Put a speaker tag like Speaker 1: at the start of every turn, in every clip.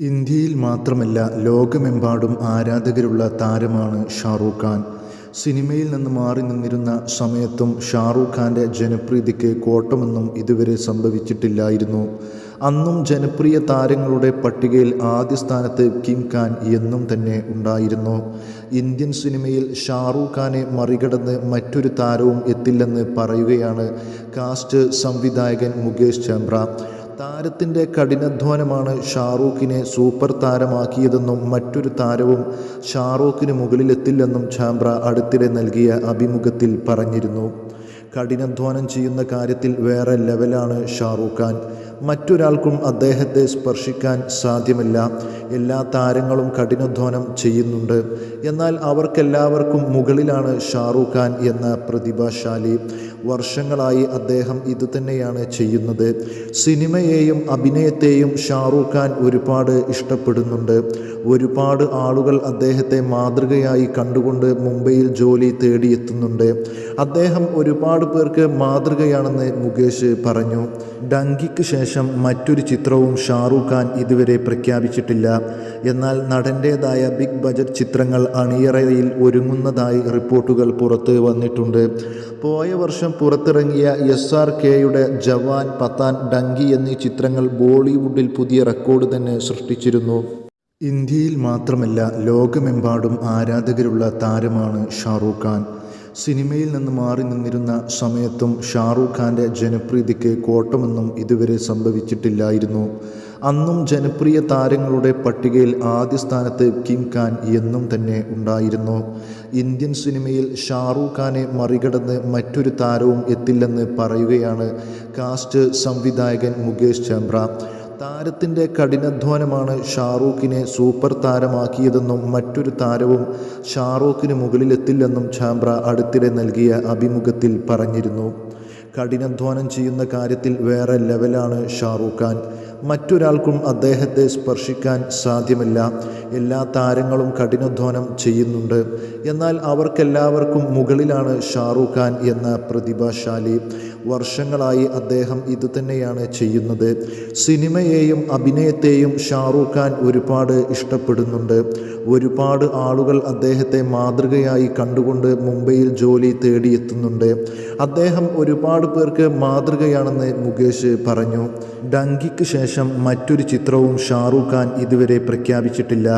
Speaker 1: ഇന്ത്യയിൽ മാത്രമല്ല ലോകമെമ്പാടും ആരാധകരുള്ള താരമാണ് ഷാറൂഖ് ഖാൻ. സിനിമയിൽ നിന്ന് മാറി നിന്നിരുന്ന സമയത്തും ഷാറൂഖ് ഖാന്റെ ജനപ്രീതിക്ക് കോട്ടമൊന്നും ഇതുവരെ സംഭവിച്ചിട്ടില്ലായിരുന്നു. അന്നും ജനപ്രിയ താരങ്ങളുടെ പട്ടികയിൽ ആദ്യ സ്ഥാനത്ത് കിം ഖാൻ എന്നും തന്നെ ഉണ്ടായിരുന്നു. ഇന്ത്യൻ സിനിമയിൽ ഷാറൂഖ് ഖാനെ മറികടന്ന് മറ്റൊരു താരവും എത്തില്ലെന്ന് പറയുകയാണ് കാസ്റ്റ് സംവിധായകൻ മുകേഷ് ചാബ്ര താരത്തിന്റെ കഠിനാധ്വാനമാണ് ഷാറൂഖിനെ സൂപ്പർ താരമാക്കിയതെന്നും മറ്റൊരു താരവും ഷാറൂഖിന് മുകളിലെത്തില്ലെന്നും ഛാംബ്ര അടുത്തിടെ നൽകിയ അഭിമുഖത്തിൽ പറഞ്ഞിരുന്നു. കഠിനാധ്വാനം ചെയ്യുന്ന കാര്യത്തിൽ വേറെ ലെവലാണ് ഷാറൂഖ് ഖാൻ. മറ്റൊരാൾക്കും അദ്ദേഹത്തെ സ്പർശിക്കാൻ സാധ്യമല്ല. എല്ലാ താരങ്ങളും കഠിനാധ്വാനം ചെയ്യുന്നുണ്ട്. എന്നാൽ അവർക്കെല്ലാവർക്കും മുകളിലാണ് ഷാറൂഖ് ഖാൻ എന്ന പ്രതിഭാശാലി. വർഷങ്ങളായി അദ്ദേഹം ഇതുതന്നെയാണ് ചെയ്യുന്നത്. സിനിമയെയും അഭിനയത്തെയും ഷാറൂഖ് ഖാൻ ഒരുപാട് ഇഷ്ടപ്പെടുന്നുണ്ട്. ഒരുപാട് ആളുകൾ അദ്ദേഹത്തെ മാതൃകയായി കണ്ടുകൊണ്ട് മുംബൈയിൽ ജോലി തേടിയെത്തുന്നുണ്ട്. അദ്ദേഹം ഒരുപാട് പേർക്ക് മാതൃകയാണെന്ന് മുകേഷ് പറഞ്ഞു. ഡങ്കിക്ക് ശേഷം മറ്റൊരു ചിത്രവും ഷാറൂഖ് ഖാൻ ഇതുവരെ പ്രഖ്യാപിച്ചിട്ടില്ല. എന്നാൽ നടന്റേതായ ബിഗ് ബജറ്റ് ചിത്രങ്ങൾ അണിയറയിൽ ഒരുങ്ങുന്നതായി റിപ്പോർട്ടുകൾ പുറത്തു വന്നിട്ടുണ്ട്. പോയ വർഷം പുറത്തിറങ്ങിയ എസ് ആർ കെയുടെ ജവാൻ പത്താൻ ഡങ്കി എന്നീ ചിത്രങ്ങൾ ബോളിവുഡിൽ പുതിയ റെക്കോർഡ് തന്നെ സൃഷ്ടിച്ചിരുന്നു. ഇന്ത്യയിൽ മാത്രമല്ല ലോകമെമ്പാടും ആരാധകരുള്ള താരമാണ് ഷാറൂഖ് ഖാൻ. സിനിമയിൽ നിന്ന് മാറി നിന്നിരുന്ന സമയത്തും ഷാറൂഖ് ഖാന്റെ ജനപ്രീതിക്ക് കോട്ടമൊന്നും ഇതുവരെ സംഭവിച്ചിട്ടില്ലായിരുന്നു. അന്നും ജനപ്രിയ താരങ്ങളുടെ പട്ടികയിൽ ആദ്യ സ്ഥാനത്ത് കിങ് ഖാൻ എന്നും തന്നെ ഉണ്ടായിരുന്നു. ഇന്ത്യൻ സിനിമയിൽ ഷാറൂഖ് ഖാനെ മറികടന്ന് മറ്റൊരു താരവും എത്തില്ലെന്ന് പറയുകയാണ് കാസ്റ്റ് സംവിധായകൻ മുകേഷ് ചാബ്ര താരത്തിന്റെ കഠിനാധ്വാനമാണ് ഷാറൂഖിനെ സൂപ്പർ താരമാക്കിയതെന്നും മറ്റൊരു താരവും ഷാറൂഖിന് മുകളിലെത്തില്ലെന്നും ഛാംബ്ര അടുത്തിടെ നൽകിയ അഭിമുഖത്തിൽ പറഞ്ഞിരുന്നു. കഠിനാധ്വാനം ചെയ്യുന്ന കാര്യത്തിൽ വേറെ ലെവലാണ് ഷാറൂഖ് ഖാൻ. മറ്റൊരാൾക്കും അദ്ദേഹത്തെ സ്പർശിക്കാൻ സാധ്യമല്ല. എല്ലാ താരങ്ങളും കഠിനാധ്വാനം ചെയ്യുന്നുണ്ട്. എന്നാൽ അവർക്കെല്ലാവർക്കും മുകളിലാണ് ഷാറൂഖ് ഖാൻ എന്ന പ്രതിഭാശാലി. വർഷങ്ങളായി അദ്ദേഹം ഇതുതന്നെയാണ് ചെയ്യുന്നത്. സിനിമയെയും അഭിനയത്തെയും ഷാറൂഖ് ഖാൻ ഒരുപാട് ഇഷ്ടപ്പെടുന്നുണ്ട്. ഒരുപാട് ആളുകൾ അദ്ദേഹത്തെ മാതൃകയായി കണ്ടുകൊണ്ട് മുംബൈയിൽ ജോലി തേടിയെത്തുന്നുണ്ട്. അദ്ദേഹം ഒരുപാട് പേർക്ക് മാതൃകയാണെന്ന് മുകേഷ് പറഞ്ഞു. ഡങ്കിക്ക് ശേഷം മറ്റൊരു ചിത്രവും ഷാറൂഖ് ഖാൻ ഇതുവരെ പ്രഖ്യാപിച്ചിട്ടില്ല.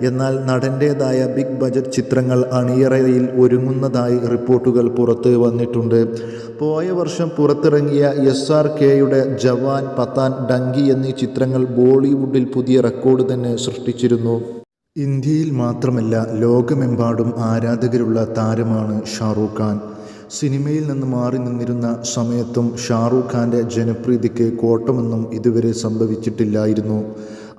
Speaker 1: എന്നാൽ നടന്റേതായ ബിഗ് ബജറ്റ് ചിത്രങ്ങൾ അണിയറയിൽ ഒരുങ്ങുന്നതായി റിപ്പോർട്ടുകൾ പുറത്ത് വന്നിട്ടുണ്ട്. പോയ വർഷം പുറത്തിറങ്ങിയ എസ് ആർ കെയുടെ ജവാൻ പത്താൻ ഡങ്കി എന്നീ ചിത്രങ്ങൾ ബോളിവുഡിൽ പുതിയ റെക്കോർഡ് തന്നെ സൃഷ്ടിച്ചിരുന്നു. ഇന്ത്യയിൽ മാത്രമല്ല ലോകമെമ്പാടും ആരാധകരുള്ള താരമാണ് ഷാറൂഖ് ഖാൻ. സിനിമയിൽ നിന്ന് മാറി നിന്നിരുന്ന സമയത്തും ഷാറൂഖ് ഖാന്റെ ജനപ്രീതിക്ക് കോട്ടമൊന്നും ഇതുവരെ സംഭവിച്ചിട്ടില്ലായിരുന്നു.